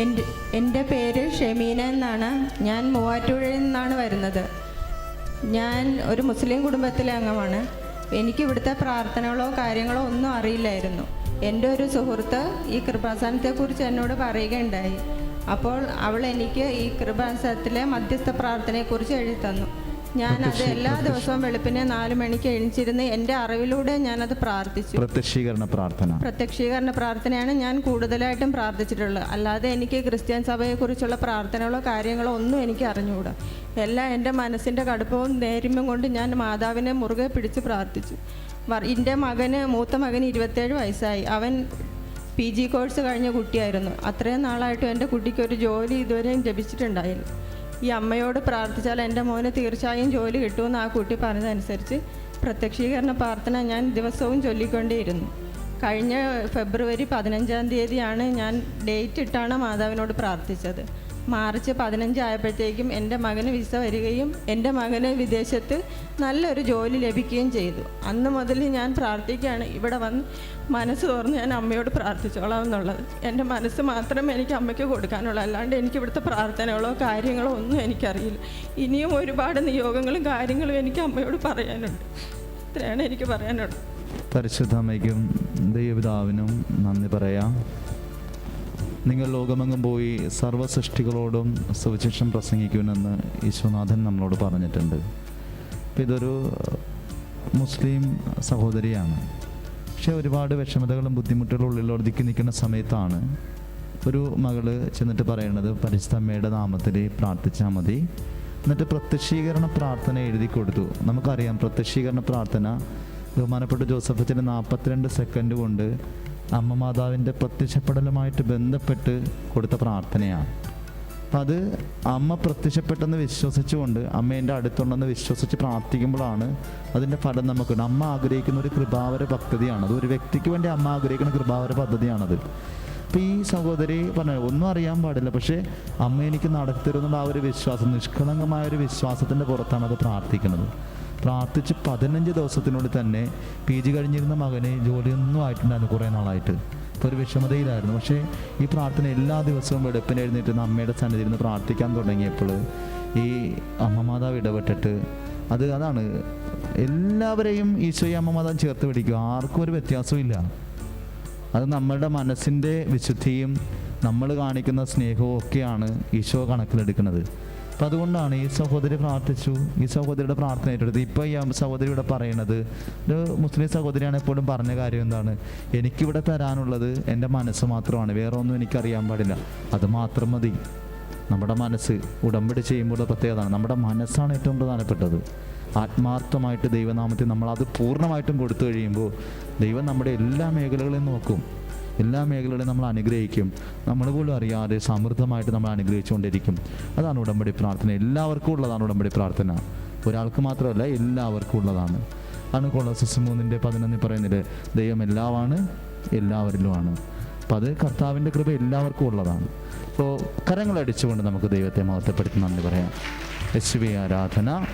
എന്റെ എന്റെ പേര് ഷെമീന എന്നാണ്. ഞാൻ മൂവാറ്റുപുഴയിൽ നിന്നാണ് വരുന്നത്. ഞാൻ ഒരു മുസ്ലിം കുടുംബത്തിലെ അംഗമാണ്. എനിക്ക് ഇവിടുത്തെ പ്രാർത്ഥനകളോ കാര്യങ്ങളോ ഒന്നും അറിയില്ലായിരുന്നു. എന്റെ ഒരു സുഹൃത്ത് ഈ കൃപാസനത്തെക്കുറിച്ച് എന്നോട് പറയുകയുണ്ടായി. അപ്പോൾ അവൾ എനിക്ക് ഈ കൃപാസനത്തിലെ മധ്യസ്ഥ പ്രാർത്ഥനയെക്കുറിച്ച് എഴുതി തന്നു ഞാനത് എല്ലാ ദിവസവും വെളുപ്പിനെ നാല് മണിക്ക് എണിച്ചിരുന്ന് എന്റെ അറിവിലൂടെ അത് പ്രാർത്ഥിച്ചു. പ്രത്യക്ഷീകരണ പ്രാർത്ഥന. പ്രത്യക്ഷീകരണ പ്രാർത്ഥനയാണ് ഞാൻ കൂടുതലായിട്ടും പ്രാർത്ഥിച്ചിട്ടുള്ളത്. അല്ലാതെ എനിക്ക് ക്രിസ്ത്യൻ സഭയെക്കുറിച്ചുള്ള പ്രാർത്ഥനകളോ കാര്യങ്ങളോ ഒന്നും എനിക്ക് അറിഞ്ഞുകൂടാ. എല്ലാം എന്റെ മനസ്സിന്റെ കടുപ്പവും നേരിമയും കൊണ്ട് ഞാൻ മാതാവിനെ മുറുകെ പിടിച്ച് പ്രാർത്ഥിച്ചു. എന്റെ മകന് മൂത്ത മകന് ഇരുപത്തേഴ് വയസ്സായി. അവൻ പി ജി കോഴ്സ് കഴിഞ്ഞ കുട്ടിയായിരുന്നു. അത്രയും നാളായിട്ടും എന്റെ കുട്ടിക്ക് ഒരു ജോലി ഇതുവരെയും ലഭിച്ചിട്ടുണ്ടായില്ല. ഈ അമ്മയോട് പ്രാർത്ഥിച്ചാൽ എന്റെ മോന് തീർച്ചയായും ജോലി കിട്ടുമെന്ന് ആ കുട്ടി പറഞ്ഞതനുസരിച്ച് പ്രത്യക്ഷീകരണ പ്രാർത്ഥന ഞാൻ ദിവസവും ചൊല്ലിക്കൊണ്ടേയിരുന്നു. കഴിഞ്ഞ ഫെബ്രുവരി പതിനഞ്ചാം തീയതിയാണ് ഞാൻ ഡേറ്റ് ഇട്ടാണ് മാതാവിനോട് പ്രാർത്ഥിച്ചത്. മാർച്ച് പതിനഞ്ചായപ്പോഴത്തേക്കും എന്റെ മകന് വിസ വരികയും എന്റെ മകന് വിദേശത്ത് നല്ലൊരു ജോലി ലഭിക്കുകയും ചെയ്തു. അന്ന് മുതൽ ഞാൻ പ്രാർത്ഥിക്കുകയാണ് ഇവിടെ വന്ന് മനസ്സ് തുറന്ന് ഞാൻ അമ്മയോട് പ്രാർത്ഥിച്ചോളാം എന്നുള്ളത്. എന്റെ മനസ്സ് മാത്രം എനിക്ക് അമ്മയ്ക്ക് കൊടുക്കാനുള്ളൂ. അല്ലാണ്ട് എനിക്ക് ഇവിടുത്തെ പ്രാർത്ഥനകളോ കാര്യങ്ങളോ ഒന്നും എനിക്കറിയില്ല. ഇനിയും ഒരുപാട് നിയോഗങ്ങളും കാര്യങ്ങളും എനിക്ക് അമ്മയോട് പറയാനുണ്ട്. ഇത്രയാണ് എനിക്ക് പറയാനുള്ളത്. പരിശുദ്ധ അമ്മയ്ക്കും ദൈവപിതാവിനും നന്ദി പറയാം. നിങ്ങൾ ലോകമെങ്ങും പോയി സർവ സൃഷ്ടികളോടും സുവിശേഷം പ്രസംഗിക്കുമെന്ന് ഈശ്വനാഥൻ നമ്മളോട് പറഞ്ഞിട്ടുണ്ട്. അപ്പം ഇതൊരു മുസ്ലിം സഹോദരിയാണ്. പക്ഷേ ഒരുപാട് വിഷമതകളും ബുദ്ധിമുട്ടുകളും ഉള്ളിൽ ഒതുക്കി നിൽക്കുന്ന സമയത്താണ് ഒരു മകൾ ചെന്നിട്ട് പറയുന്നത് പരിശുദ്ധമ്മയുടെ നാമത്തിൽ പ്രാർത്ഥിച്ചാൽ മതി. എന്നിട്ട് പ്രത്യക്ഷീകരണ പ്രാർത്ഥന എഴുതി കൊടുത്തു. നമുക്കറിയാം പ്രത്യക്ഷീകരണ പ്രാർത്ഥന ബഹുമാനപ്പെട്ട ജോസഫത്തിന് നാൽപ്പത്തിരണ്ട് സെക്കൻഡ് കൊണ്ട് അമ്മ മാതാവിന്റെ പ്രത്യക്ഷപ്പെടലുമായിട്ട് ബന്ധപ്പെട്ട് കൊടുത്ത പ്രാർത്ഥനയാണ്. അപ്പം അത് അമ്മ പ്രത്യക്ഷപ്പെട്ടെന്ന് വിശ്വസിച്ചുകൊണ്ട് അമ്മേന്റെ അടുത്തുണ്ടെന്ന് വിശ്വസിച്ച് പ്രാർത്ഥിക്കുമ്പോഴാണ് അതിന്റെ ഫലം നമുക്ക് അമ്മ ആഗ്രഹിക്കുന്ന ഒരു കൃപാവര പദ്ധതിയാണ്. അത് ഒരു വ്യക്തിക്ക് വേണ്ടി അമ്മ ആഗ്രഹിക്കുന്ന കൃപാവര പദ്ധതിയാണത്. അപ്പം ഈ സഹോദരി പറഞ്ഞു ഒന്നും അറിയാൻ പാടില്ല പക്ഷേ അമ്മ എനിക്ക് നടത്തരുന്നുള്ള ആ ഒരു വിശ്വാസം നിഷ്കളങ്കമായ ഒരു വിശ്വാസത്തിന്റെ പുറത്താണ് അത് പ്രാർത്ഥിക്കുന്നത്. പ്രാർത്ഥിച്ച് പതിനഞ്ച് ദിവസത്തിനുള്ളിൽ തന്നെ പി ജി കഴിഞ്ഞിരുന്ന മകന് ജോലിയൊന്നും ആയിട്ടുണ്ടായിരുന്നു കുറേ നാളായിട്ട്. ഇപ്പോൾ ഒരു വിഷമതയിലായിരുന്നു. പക്ഷേ ഈ പ്രാർത്ഥന എല്ലാ ദിവസവും വെളുപ്പിന് എഴുന്നേറ്റ് അമ്മയുടെ സന്നിധിയിൽ നിന്ന് പ്രാർത്ഥിക്കാൻ തുടങ്ങിയപ്പോൾ ഈ അമ്മ മാതാവ് ഇടപെട്ടിട്ട് അത് അതാണ്. എല്ലാവരെയും ഈശോയെ അമ്മ മാതാവ് ചേർത്ത് പിടിക്കും ആർക്കും ഒരു വ്യത്യാസവും ഇല്ല. അത് നമ്മളുടെ മനസ്സിന്റെ വിശുദ്ധിയും നമ്മൾ കാണിക്കുന്ന സ്നേഹവും ഒക്കെയാണ് ഈശോ കണക്കിലെടുക്കുന്നത്. അപ്പം അതുകൊണ്ടാണ് ഈ സഹോദരി പ്രാർത്ഥിച്ചു. ഈ സഹോദരിയുടെ പ്രാർത്ഥന ഏറ്റെടുത്ത് ഇപ്പോൾ ഈ സഹോദരി ഇവിടെ പറയണത് ഒരു മുസ്ലിം സഹോദരിയാണ് എപ്പോഴും പറഞ്ഞ കാര്യം എന്താണ്? എനിക്കിവിടെ തരാനുള്ളത് എന്റെ മനസ്സ് മാത്രമാണ്. വേറെ ഒന്നും എനിക്കറിയാൻ പാടില്ല. അത് മാത്രം മതി. നമ്മുടെ മനസ്സ് ഉടമ്പടി ചെയ്യുമ്പോൾ പ്രത്യേകതയാണ് നമ്മുടെ മനസ്സാണ് ഏറ്റവും പ്രധാനപ്പെട്ടത്. ആത്മാർത്ഥമായിട്ട് ദൈവനാമത്തിൽ നമ്മൾ അത് പൂർണമായിട്ടും കൊടുത്തു കഴിയുമ്പോൾ ദൈവം നമ്മുടെ എല്ലാ മേഖലകളെയും നോക്കും. എല്ലാ മേഖലകളെയും നമ്മൾ അനുഗ്രഹിക്കും. നമ്മൾ പോലും അറിയാതെ സമൃദ്ധമായിട്ട് നമ്മൾ അനുഗ്രഹിച്ചുകൊണ്ടിരിക്കും. അതാണ് ഉടമ്പടി പ്രാർത്ഥന. എല്ലാവർക്കും ഉള്ളതാണ് ഉടമ്പടി പ്രാർത്ഥന. ഒരാൾക്ക് മാത്രമല്ല എല്ലാവർക്കും ഉള്ളതാണ്. ആണ് കൊളോസസ് മൂന്നിന്റെ പതിനൊന്നിൽ പറയുന്നത് ദൈവം എല്ലാമാണ് എല്ലാവരിലുമാണ്. അപ്പം അത് കർത്താവിന്റെ കൃപ എല്ലാവർക്കും ഉള്ളതാണ്. അപ്പോൾ കരങ്ങളടിച്ചുകൊണ്ട് നമുക്ക് ദൈവത്തെ മഹത്വപ്പെടുത്തി നന്ദി പറയാം. യേശുവെ ആരാധന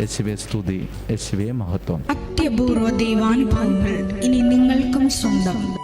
യേശുവെ സ്തുതി യേശുവെ മഹത്വം. അത്യപൂർവ ദൈവാനുഭവങ്ങൾ ഇനി നിങ്ങൾക്കും സ്വന്തം.